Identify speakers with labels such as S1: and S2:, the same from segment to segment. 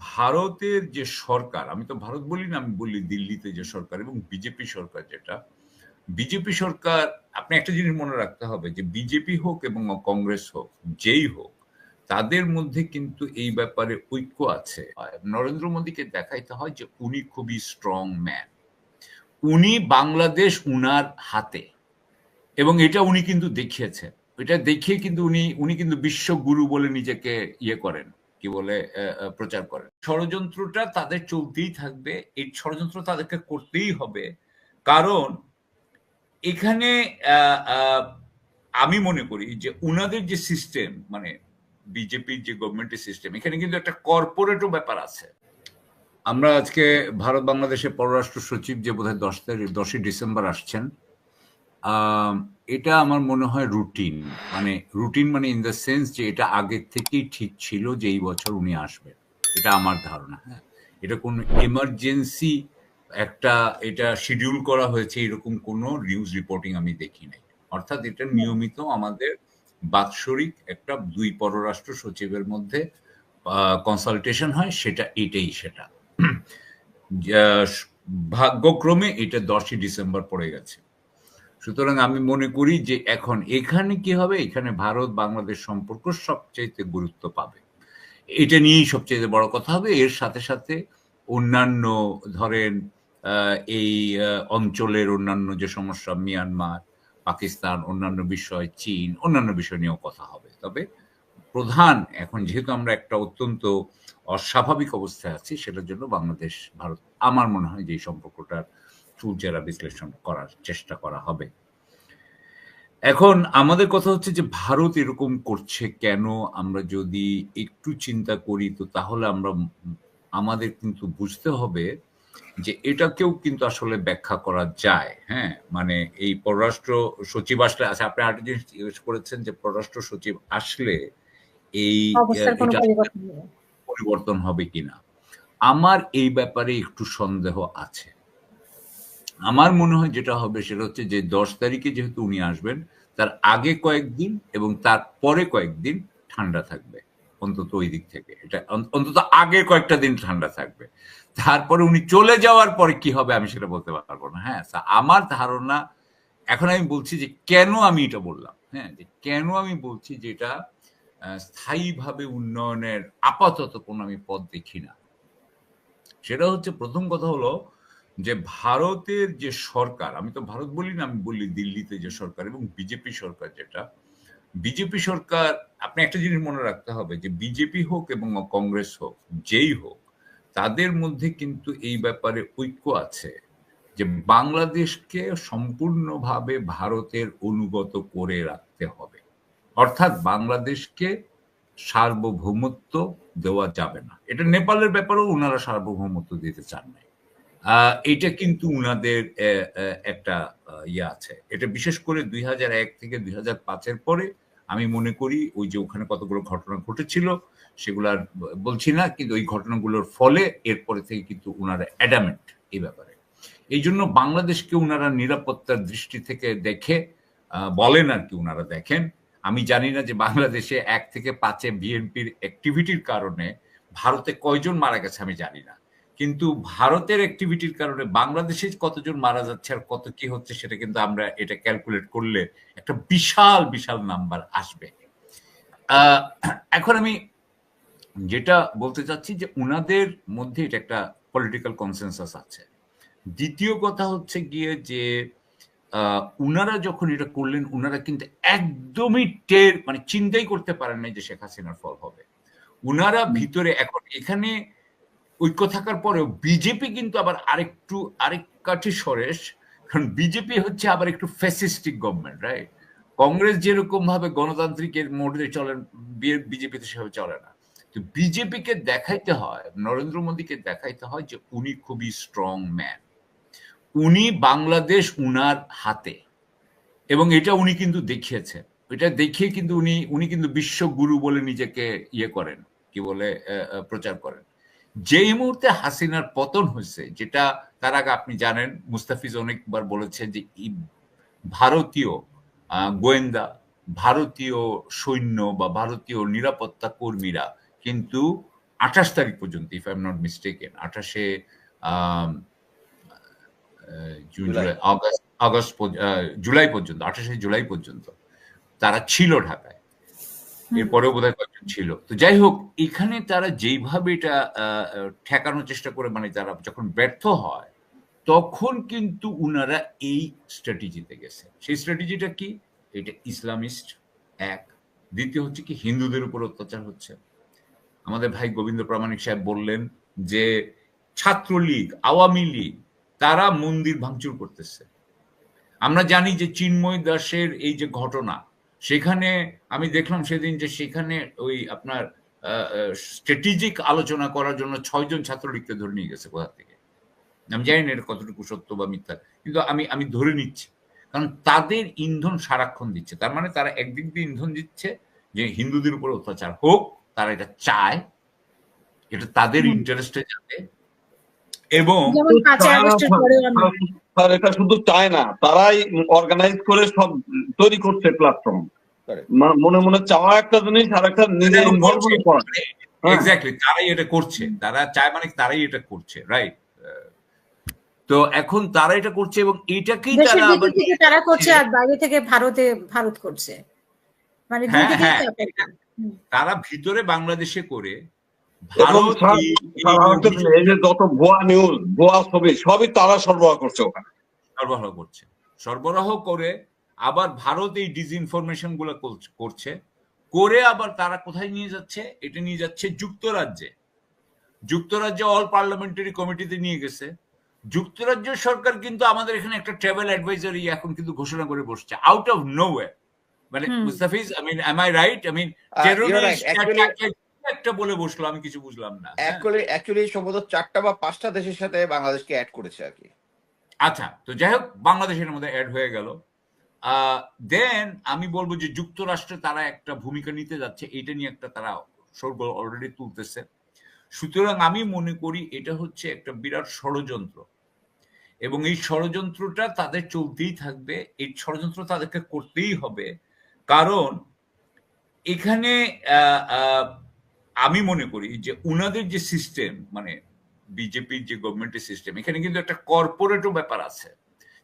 S1: ভারতের যে সরকার, আমি তো ভারত বলি না, আমি বলি দিল্লিতে যে সরকার এবং বিজেপি সরকার যেটা, বিজেপি সরকার, আপনি একটা জিনিস মনে রাখতে হবে যে বিজেপি হোক এবং কংগ্রেস হোক, যেই হোক, তাদের মধ্যে কিন্তু এই ব্যাপারে ঐক্য আছে। নরেন্দ্র মোদীকে দেখাইতে হয় যে উনি খুবই স্ট্রং ম্যান উনি বাংলাদেশ উনার হাতে এবং এটা উনি কিন্তু দেখিয়েছেন। এটা দেখিয়ে কিন্তু উনি উনি কিন্তু বিশ্বগুরু বলে নিজেকে ইয়ে করেন। কি বলে প্রচার করেন ষড়যন্ত্রটা তাদের চলতেই থাকবে, এই ষড়যন্ত্র তাদেরকে করতেই হবে। কারণ এখানে আমি মনে করি যে উনাদের যে সিস্টেম মানে বিজেপির যে গভর্নমেন্টের সিস্টেম এখানে কিন্তু একটা কর্পোরেটও ব্যাপার আছে। আমরা আজকে ভারত বাংলাদেশের পররাষ্ট্র সচিব যে বোধহয় দশ তারিখ, দশই ডিসেম্বর আসছেন এটা আমার মনে হয় রুটিন মানে রুটিন মানে ইন দ্য সেন্স যে এটা আগের থেকেই ঠিক ছিল যে এই বছর উনি আসবেন। এটা আমার ধারণা হ্যাঁ। এটা কোনো এমার্জেন্সি একটা এটা শিডিউল করা হয়েছে এরকম কোনো নিউজ রিপোর্টিং আমি দেখি নাই। অর্থাৎ এটা নিয়মিত আমাদের বাৎসরিক একটা দুই পররাষ্ট্র সচিবের মধ্যে কনসালটেশন হয়, সেটা এটাই সেটা। ভাগ্যক্রমে এটা দশই ডিসেম্বর পড়ে গেছে। সুতরাং আমি মনে করি যে এখন এখানে কি হবে? এখানে ভারত, বাংলাদেশ সম্পর্ক সবচেয়ে গুরুত্ব পাবে। এটা নিয়েই সবচেয়ে বড় কথা হবে। এর সাথে সাথে অন্যান্য ধরেন এই অঞ্চলের অন্যান্য যে সমস্যা, মিয়ানমার, পাকিস্তান, অন্যান্য বিষয়, চীন, অন্যান্য বিষয় নিয়েও কথা হবে। তবে প্রধান, এখন যেহেতু আমরা একটা অত্যন্ত অস্বাভাবিক অবস্থায় আছি, সেটার জন্য বাংলাদেশ, ভারত, আমার মনে হয় যে এই সম্পর্কটার চুলচেরা বিশ্লেষণ করার চেষ্টা করা হবে। এখন আমাদের কথা হচ্ছে যে ভারত এরকম করছে কেন? আমরা যদি একটু চিন্তা করি তো তাহলে আমরা আমাদের কিন্তু বুঝতে হবে যে এটাকেও কিন্তু আসলে ব্যাখ্যা করা যায়। হ্যাঁ মানে এই পররাষ্ট্র সচিব আসলে আচ্ছা আপনি আরেকটা জিনিস জিজ্ঞেস করেছেন যে পররাষ্ট্র সচিব আসলে এই পরিবর্তন হবে কিনা? আমার এই ব্যাপারে একটু সন্দেহ আছে। আমার মনে হয় যেটা হবে সেটা হচ্ছে যে দশ তারিখে যেহেতু উনি আসবেন, তার আগে কয়েকদিন এবং তার পরে কয়েকদিন ঠান্ডা থাকবে, অন্তত ওই দিক থেকে। এটা অন্তত আগে কয়েকটা দিন ঠান্ডা থাকবে। তারপরে উনি চলে যাওয়ার পরে কি হবে আমি সেটা বলতে পারব না। হ্যাঁ আমার ধারণা, এখন আমি বলছি যে কেন আমি এটা বললাম? হ্যাঁ যে কেন আমি বলছি যে এটা স্থায়ীভাবে উন্নয়নের আপাতত কোনো আমি পথ দেখি না। সেটা হচ্ছে প্রথম কথা হলো যে ভারতের যে সরকার, আমি তো ভারত বলি না, আমি বলি দিল্লিতে যে সরকার এবং বিজেপি সরকার যেটা, বিজেপি সরকার, আপনি একটা জিনিস মনে রাখতে হবে যে বিজেপি হোক এবং কংগ্রেস হোক, যেই হোক, তাদের মধ্যে কিন্তু এই ব্যাপারে ঐক্য আছে যে বাংলাদেশকে সম্পূর্ণভাবে ভারতের অনুগত করে রাখতে হবে। অর্থাৎ বাংলাদেশকে সার্বভৌমত্ব দেওয়া যাবে না। এটা নেপালের ব্যাপারেও ওনারা সার্বভৌমত্ব দিতে চান নাই। এটা কিন্তু উনাদের একটা ইয়ে আছে। এটা বিশেষ করে দুই থেকে দুই পাঁচের পরে আমি মনে করি ওই যে ওখানে কতগুলো ঘটনা ঘটেছিল সেগুলার বলছি না, কিন্তু ওই ঘটনাগুলোর ফলে এরপরে থেকে কিন্তু উনারা অ্যাডামেন্ট এই ব্যাপারে। এই জন্য বাংলাদেশকে উনারা নিরাপত্তার দৃষ্টি থেকে দেখে বলেন আর কি উনারা দেখেন। আমি জানি না যে বাংলাদেশে এক থেকে পাঁচে বিএনপির অ্যাক্টিভিটির কারণে ভারতে কয়জন মারা গেছে আমি জানি না। কিন্তু ভারতের অ্যাক্টিভিটির কারণে বাংলাদেশে কতজন মারা যাচ্ছে আর কত কি হচ্ছে সেটা কিন্তু আমরা এটা ক্যালকুলেট করলে একটা বিশাল বিশাল নাম্বার আসবে। এখন আমি যেটা বলতে চাচ্ছি যে উনাদের মধ্যে এটা একটা পলিটিক্যাল কনসেনসাস আছে। দ্বিতীয় কথা হচ্ছে গিয়ে যে উনারা যখন এটা করলেন উনারা কিন্তু একদমই টের মানে চিন্তাই করতে পারেন নাই যে শেখ হাসিনার ফল হবে। উনারা ভিতরে এখন এখানে ঐক্য থাকার পরেও বিজেপি কিন্তু আবার আরেকটু, আরেক কাঠি সরেশ। কারণ বিজেপি হচ্ছে আবার একটু ফ্যাসিস্টিক গভর্নমেন্ট রাইট কংগ্রেস যেরকম ভাবে গণতান্ত্রিকের মোডে চলেন বিজেপিতে সেভাবে চলে না। তো বিজেপিকে দেখাইতে হয়, নরেন্দ্র মোদীকে দেখাইতে হয় যে উনি খুবই স্ট্রং ম্যান উনি বাংলাদেশ উনার হাতে। এবং এটা উনি কিন্তু দেখিয়েছেন। এটা দেখিয়ে কিন্তু উনি উনি কিন্তু বিশ্বগুরু বলে নিজেকে ইয়ে করেন, কি বলে প্রচার করেন। যেই মুহূর্তে হাসিনার পতন হয়েছে যেটা তার আগে আপনি জানেন মুস্তাফিজ অনেকবার বলেছেন যে ভারতীয় গোয়েন্দা ভারতীয় সৈন্য বা ভারতীয় নিরাপত্তা কর্মীরা কিন্তু আঠাশ তারিখ পর্যন্ত if I am not mistaken আঠাশে
S2: জুলাই।
S1: আগস্ট আগস্ট জুলাই পর্যন্ত আঠাশে জুলাই পর্যন্ত তারা ছিল ঢাকায় এরপরেও বোধহয় কয়েকজন ছিল। তো যাই হোক, এখানে তারা যেইভাবে এটা ঠেকানোর চেষ্টা করে মানে তারা যখন ব্যর্থ হয়, তখন কিন্তু উনারা এই স্ট্র্যাটেজিতে গেছে। সেই স্ট্র্যাটেজিটা কি? এটা ইসলামিস্ট এক। দ্বিতীয় হচ্ছে কি, হিন্দুদের উপর অত্যাচার হচ্ছে। আমাদের ভাই গোবিন্দ প্রামাণিক সাহেব বললেন যে, ছাত্রলীগ, আওয়ামী লীগ, তারা মন্দির ভাঙচুর করতেছে। আমরা জানি যে চিন্ময় দাসের এই যে ঘটনা সেখানে আমি দেখলাম সেদিন যে সেখানে ওই আপনার স্ট্র্যাটেজিক আলোচনা করার জন্য ছয়জন ছাত্রলীগকে ধরে নিয়ে গেছে কোথা থেকে। আমি জানি না এটা কতটুকু সত্য বা মিথ্যা কিন্তু আমি আমি ধরে নিচ্ছি। কারণ তাদের ইন্ধন সারাক্ষণ দিচ্ছে। তার মানে তারা একদিক দিয়ে ইন্ধন দিচ্ছে যে হিন্দুদের উপর অত্যাচার হোক তারা এটা চায় এটা তাদের ইন্টারেস্টে যাবে এবং
S3: এটা শুধু চায় না তারাই অর্গানাইজ করে সব তৈরি করছে প্ল্যাটফর্ম মনে মনে চাওয়া একটা জিনিস আর একটা নিজে ইনভলভ করা। হ্যাঁ।
S1: এক্স্যাক্টলি তারাই এটা করছে। তারা চায় মানে তারাই এটা করছে রাইট তো এখন তারা এটা করছে এবং এটাকেই তারা
S4: তারা করছে আর বাইরে থেকে ভারতে ভারত করছে। মানে দুই
S1: হ্যাঁ, হ্যাঁ। তারা ভিতরে বাংলাদেশে করে
S3: যত ভুয়া নিউজ ভুয়া ছবি সবই তারা সরবরাহ করছে ওখানে।
S1: সরবরাহ করছে। সরবরাহ করে আবার ভারত এই ডিসইনফরমেশনগুলো করছে- করছে। করে আবার তারা কোথায় নিয়ে যাচ্ছে? এটা নিয়ে যাচ্ছে যুক্তরাজ্যে। যুক্তরাজ্যে অল পার্লামেন্টারি কমিটিতে নিয়ে গেছে। যুক্তরাজ্য সরকার কিন্তু আমাদের এখানে একটা ট্রাভেল অ্যাডভাইজারি এখন কিন্তু ঘোষণা করে বসছে। আউট অফ নো মানে Mustafiz I mean am I right I mean একটা বলে বসল আমি কিছু বুঝলাম না?
S2: অ্যাকচুয়ালি সম্ভবত চারটা বা পাঁচটা দেশের সাথে বাংলাদেশকে অ্যাড করেছে আর কি।
S1: আচ্ছা তো যাই হোক বাংলাদেশের মধ্যে অ্যাড হয়ে গেল। দেন আমি বলব যে যুক্তরাষ্ট্রে তারা একটা ভূমিকা নিতে যাচ্ছে এটা নিয়ে একটা তারা সর্ব অলরেডি তুলতেছে। সুতরাং আমি মনে করি এটা হচ্ছে একটা বিরাট ষড়যন্ত্র। এবং এই ষড়যন্ত্রটা তাদের চলতেই থাকবে এই ষড়যন্ত্র তাদেরকে করতেই হবে। কারণ এখানে আহ, আহ, আমি মনে করি যে উনাদের যে সিস্টেম মানে বিজেপির যে গভর্নমেন্টের সিস্টেম এখানে কিন্তু একটা কর্পোরেটও ব্যাপার আছে।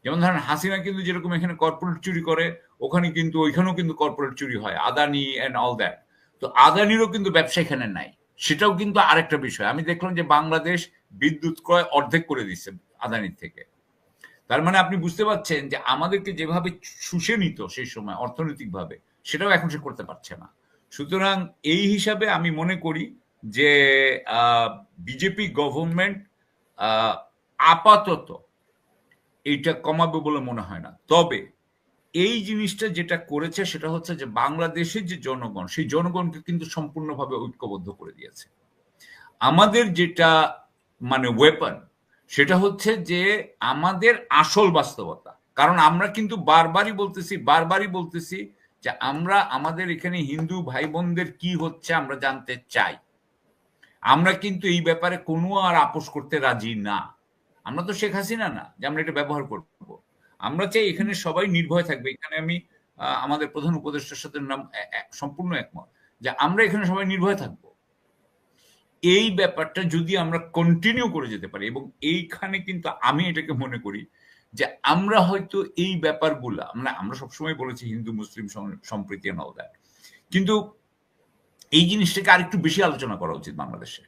S1: যেমন ধরেন হাসিনা কিন্তু যেরকম এখানে কর্পোরেট চুরি করে, ওখানে কিন্তু, ওইখানেও কিন্তু কর্পোরেট চুরি হয়, আদানি অ্যান্ড অল দ্যাট তো আদানিরও কিন্তু ব্যবসা এখানে নাই। সেটাও কিন্তু আরেকটা বিষয়। আমি দেখলাম যে বাংলাদেশ বিদ্যুৎ ক্রয় অর্ধেক করে দিচ্ছে আদানির থেকে। তার মানে আপনি বুঝতে পারছেন যে আমাদেরকে যেভাবে শুষে নিত সেই সময় অর্থনৈতিকভাবে, সেটাও এখন সে করতে পারছে না। সুতরাং এই হিসাবে আমি মনে করি যে বিজেপি গভর্নমেন্ট আপাতত এইটা কমাবে বলে মনে হয় না। তবে এই জিনিসটা যেটা করেছে সেটা হচ্ছে যে, বাংলাদেশের যে জনগণ, সেই জনগণকে কিন্তু সম্পূর্ণভাবে ঐক্যবদ্ধ করে দিয়েছে। আমাদের যেটা মানে ওয়েপন সেটা হচ্ছে যে, আমাদের আসল বাস্তবতা। কারণ আমরা কিন্তু বারবারই বলতেছি বারবারই বলতেছি যে আমরা আমাদের এখানে হিন্দু ভাই বোনদের কি হচ্ছে আমরা জানতে চাই। আমরা কিন্তু এই ব্যাপারে কোনো আর আপোষ করতে রাজি না। আমরা তো শেখ হাসিনা না, যে আমরা এটা ব্যবহার করব। আমরা চাই এখানে সবাই নির্ভয় থাকবে। এখানে আমি আমাদের প্রধান উপদেষ্টার সাথে নাম সম্পূর্ণ একমত যে আমরা এখানে সবাই নির্ভয় থাকব। এই ব্যাপারটা যদি আমরা কন্টিনিউ করে যেতে পারি এবং এইখানে কিন্তু আমি এটাকে মনে করি যে আমরা হয়তো এই ব্যাপারগুলা মানে আমরা সবসময় বলেছি হিন্দু, মুসলিম সম্প্রীতি all that. কিন্তু এই জিনিসটাকে আরেকটু বেশি আলোচনা করা উচিত বাংলাদেশে।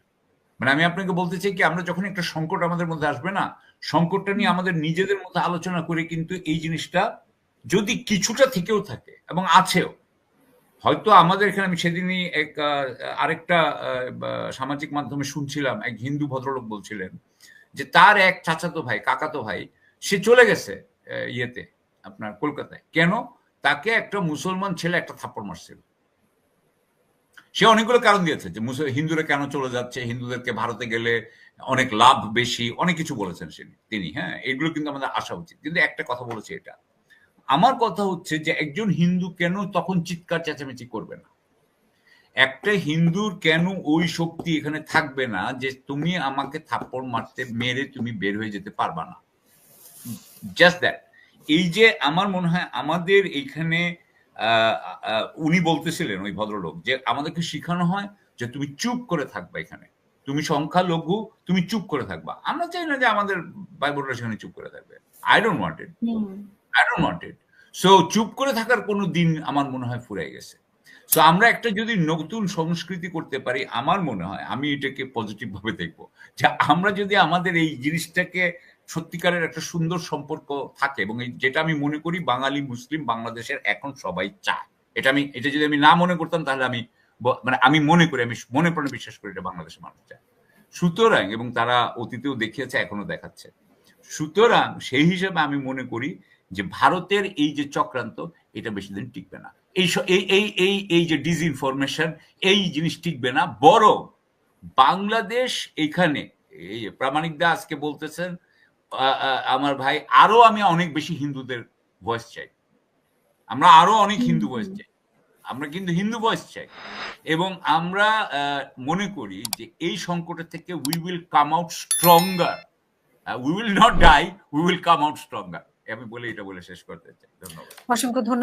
S1: মানে আমি আপনাকে বলতে চাই কি, আমরা যখন একটা সংকট আমাদের মধ্যে আসবে না, সংকটটা নিয়ে আমাদের নিজেদের মধ্যে আলোচনা করে কিন্তু এই জিনিসটা যদি কিছুটা থেকেও থাকে এবং আছেও, হয়তো আমাদের এখানে আমি সেদিনই এক আরেকটা সামাজিক মাধ্যমে শুনছিলাম, এক হিন্দু ভদ্রলোক বলছিলেন যে তার এক চাচাতো ভাই, কাকাতো ভাই সে চলে গেছে ইয়েতে, আপনার কলকাতায়। কেন? তাকে একটা মুসলমান ছেলে একটা থাপ্পড় মারছিল। সে অনেকগুলো কারণ দিয়েছে যে হিন্দুরা কেন চলে যাচ্ছে, হিন্দুদেরকে ভারতে গেলে অনেক লাভ বেশি, অনেক কিছু বলেছেন তিনি হ্যাঁ এগুলো কিন্তু আমাদের আসা উচিত। কিন্তু একটা কথা বলেছে এটা। আমার কথা হচ্ছে যে একজন হিন্দু কেন তখন চিৎকার চেঁচামেচি করবে না? একটা হিন্দুর কেন ওই শক্তি এখানে থাকবে না যে তুমি আমাকে থাপ্পড় মারতে মেরে তুমি বের হয়ে যেতে পারবা না? জাস্ট দ্যাট এই যে আমার মনে হয় আমাদের এইখানে উনি বলতেছিলেন ওই ভদ্রলোক যে আমাদেরকে শেখানো হয় যে তুমি চুপ করে থাকবে এখানে। তুমি সংখ্যালঘু তুমি চুপ করে থাকবা। আমরা চাই না যে আমাদের বোনরা সেখানে চুপ করে থাকবে। I don't want it I don't want it so চুপ করে থাকার কোনো দিন আমার মনে হয় ফুরাই গেছে। সো আমরা একটা যদি নতুন সংস্কৃতি করতে পারি আমার মনে হয় আমি এটাকে পজিটিভ ভাবে দেখব। যে আমরা যদি আমাদের এই জিনিসটাকে সত্যিকারের একটা সুন্দর সম্পর্ক থাকে এবং যেটা আমি মনে করি বাঙালি, মুসলিম, বাংলাদেশের এখন সবাই চায়। এটা আমি, এটা যদি আমি না মনে করতাম তাহলে আমি মানে আমি মনে করি, আমি মনে প্রাণে বিশ্বাস করি এটা বাংলাদেশের মানুষ চায়। সুতরাং, এবং তারা অতীতেও দেখিয়েছে এখনও দেখাচ্ছে। সুতরাং সেই হিসেবে আমি মনে করি যে ভারতের এই যে চক্রান্ত, এটা বেশি দিন টিকবে না। এই এই এই এই যে ডিসইনফরমেশন এই জিনিস টিকবে না। বরং বাংলাদেশ এখানে, এই প্রামাণিক দা আজকে বলতেছেন আমার ভাই আরও আমি অনেক বেশি হিন্দুদের ভয়েস চাই। আমরা আরও অনেক হিন্দু ভয়েস চাই। আমরা কিন্তু হিন্দু ভয়েস চাই। এবং আমরা মনে করি যে এই সংকটের থেকে we will come out stronger we will not die we will come out stronger আমি বলে এটা বলে শেষ করতে চাই। ধন্যবাদ।
S4: অসংখ্য ধন্যবাদ।